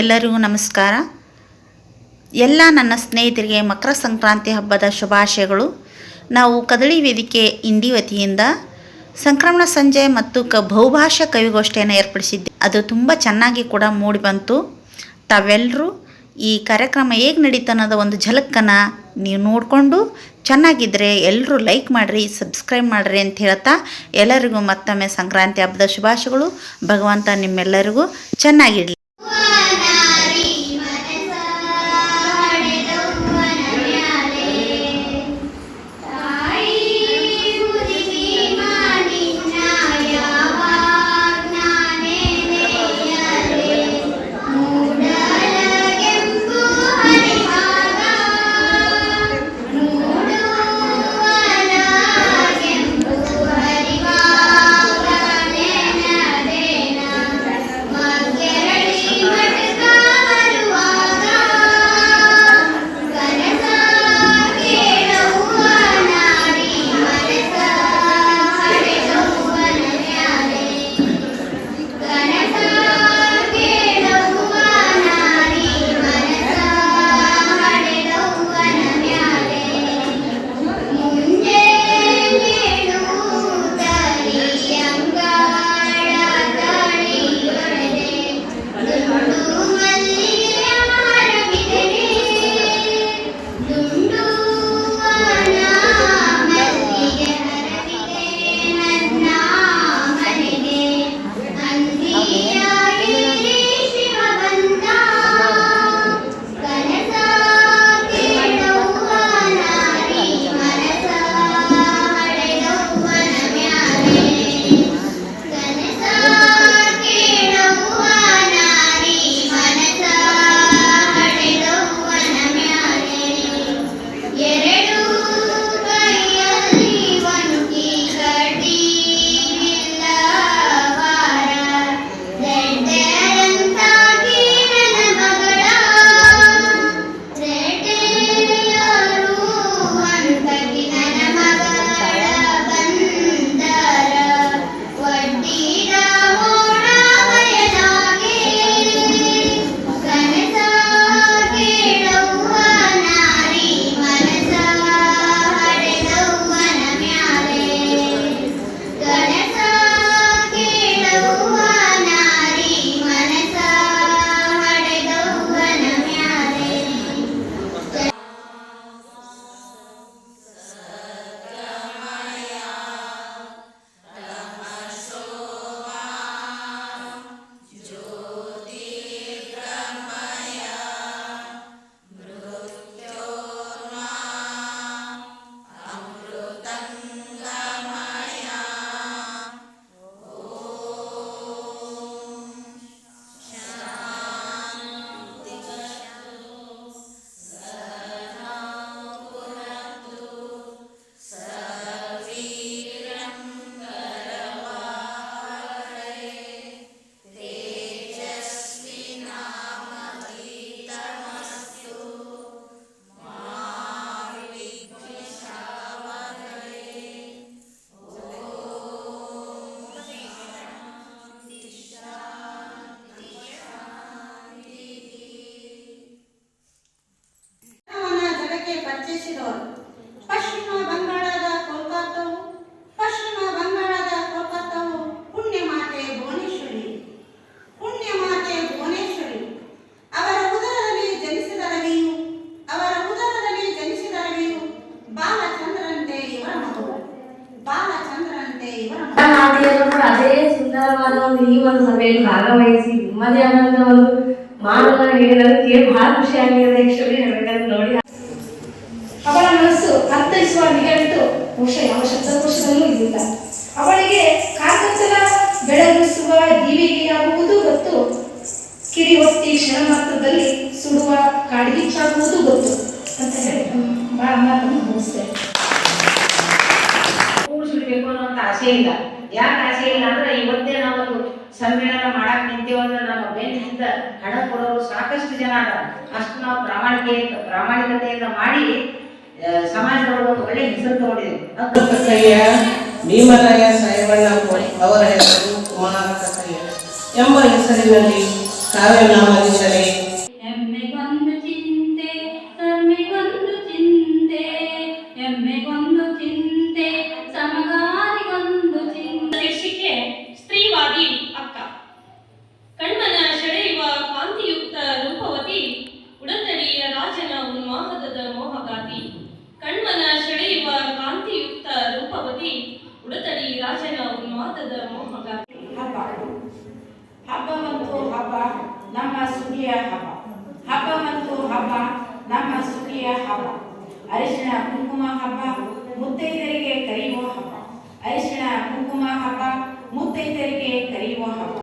ಎಲ್ಲರಿಗೂ ನಮಸ್ಕಾರ. ಎಲ್ಲ ನನ್ನ ಸ್ನೇಹಿತರಿಗೆ ಮಕರ ಸಂಕ್ರಾಂತಿ ಹಬ್ಬದ ಶುಭಾಶಯಗಳು. ನಾವು ಕದಳಿ ವೇದಿಕೆ ಇಂಡಿ ವತಿಯಿಂದ ಸಂಕ್ರಮಣ ಸಂಜೆ ಮತ್ತು ಕ ಬಹುಭಾಷಾ ಕವಿಗೋಷ್ಠಿಯನ್ನು ಏರ್ಪಡಿಸಿದ್ದೆ. ಅದು ತುಂಬ ಚೆನ್ನಾಗಿ ಕೂಡ ಮೂಡಿ ಬಂತು. ತಾವೆಲ್ಲರೂ ಈ ಕಾರ್ಯಕ್ರಮ ಹೇಗೆ ನಡೀತು ಒಂದು ಝಲಕ್ಕನ್ನು ನೀವು ನೋಡಿಕೊಂಡು ಚೆನ್ನಾಗಿದ್ದರೆ ಎಲ್ಲರೂ ಲೈಕ್ ಮಾಡಿರಿ, ಸಬ್ಸ್ಕ್ರೈಬ್ ಮಾಡಿರಿ ಅಂತ ಹೇಳ್ತಾ ಎಲ್ಲರಿಗೂ ಮತ್ತೊಮ್ಮೆ ಸಂಕ್ರಾಂತಿ ಹಬ್ಬದ ಶುಭಾಶಯಗಳು. ಭಗವಂತ ನಿಮ್ಮೆಲ್ಲರಿಗೂ ಚೆನ್ನಾಗಿರಲಿ. ಮಗಳು ಕೂಡ ಅದೇ ಸುಂದರವಾದ ಒಂದು ಈ ಒಂದು ಸಭೆಯಲ್ಲಿ ಭಾಗವಹಿಸಿ ನಿಮ್ಮದೇ ಆದಂತ ಒಂದು ಮಾನವನ ಹೇಳಿರೋದಕ್ಕೆ ಬಹಳ ಖುಷಿ ಆಗಿದೆ ಆಕ್ಚುಲಿ ಹೇಳ್ಬೇಕಂತ ನೋಡಿ. ಅವಳ ಮನಸ್ಸು ಅರ್ಥೈಸುವ ನಿಘಂಟು ಬಹುಶಃ ಯಾವ ಶಬ್ದಕೋಶದಲ್ಲೂ ಇಲ್ಲ ಅವಳಿಗೆ ಕಾಕಚಲ ಬೆಳಗಿಸುವ ದೀವಿಗೆಯಾಗುವುದು ಗೊತ್ತು? ಕಿರಿ ಹೊತ್ತಿ ಕ್ಷಣ ಮಾತ್ರದಲ್ಲಿ ಸುಡುವ ಕಾಡಿಗೆ ಗೊತ್ತು ಅಂತ ಹೇಳಿ. ಬಹಳ ಮಾತನ್ನು ಮುಗಿಸ್ತೇನೆ. ಆಸೆ ಇಲ್ಲ. ಯಾಕೆ ಆಸೆ ಇಲ್ಲ ಅಂದ್ರೆ ಇವತ್ತೇ ನಾವೊಂದು ಸಮ್ಮೇಳನ ಮಾಡಕ್ ನಿಂತೇವೆ ನಮ್ಮ ಬೆನ್ನಿಂದ ಹಣ ಕೊಡೋರು ಸಾಕಷ್ಟು ಜನ ಅದ ಅಷ್ಟು ನಾವು ಪ್ರಾಮಾಣಿಕೆಯಿಂದ ಪ್ರಾಮಾಣಿಕತೆಯಿಂದ ಮಾಡಿ ಸಮಾಜದೊಳಗೆ ಒಂದು ಒಳ್ಳೆ ಹೆಸರು ತಗೊಂಡಿದ್ದೀವಿ. ಭೀಮರಾಯ ಅವರ ಹೆಸರು ಎಂಬ ಹೆಸರಿನಲ್ಲಿ ಕಾವ್ಯನಾಮಧಿಸರೇ ಸುಗ್ಗಿಯ ಹಬ್ಬ. ಹಬ್ಬ ಮತ್ತು ಹಬ್ಬ, ನಮ್ಮ ಸುಗ್ಗಿಯ ಹಬ್ಬ. ಅರಿಶಿಣ ಕುಂಕುಮ ಹಬ್ಬ ಮುತ್ತೈದರಿಗೆ ಕರೆಯುವ ಹಬ್ಬ. ಅರಿಶಿಣ ಕುಂಕುಮ ಹಬ್ಬ ಮುತ್ತೈದರಿಗೆ ಕರೆಯುವ ಹಬ್ಬ.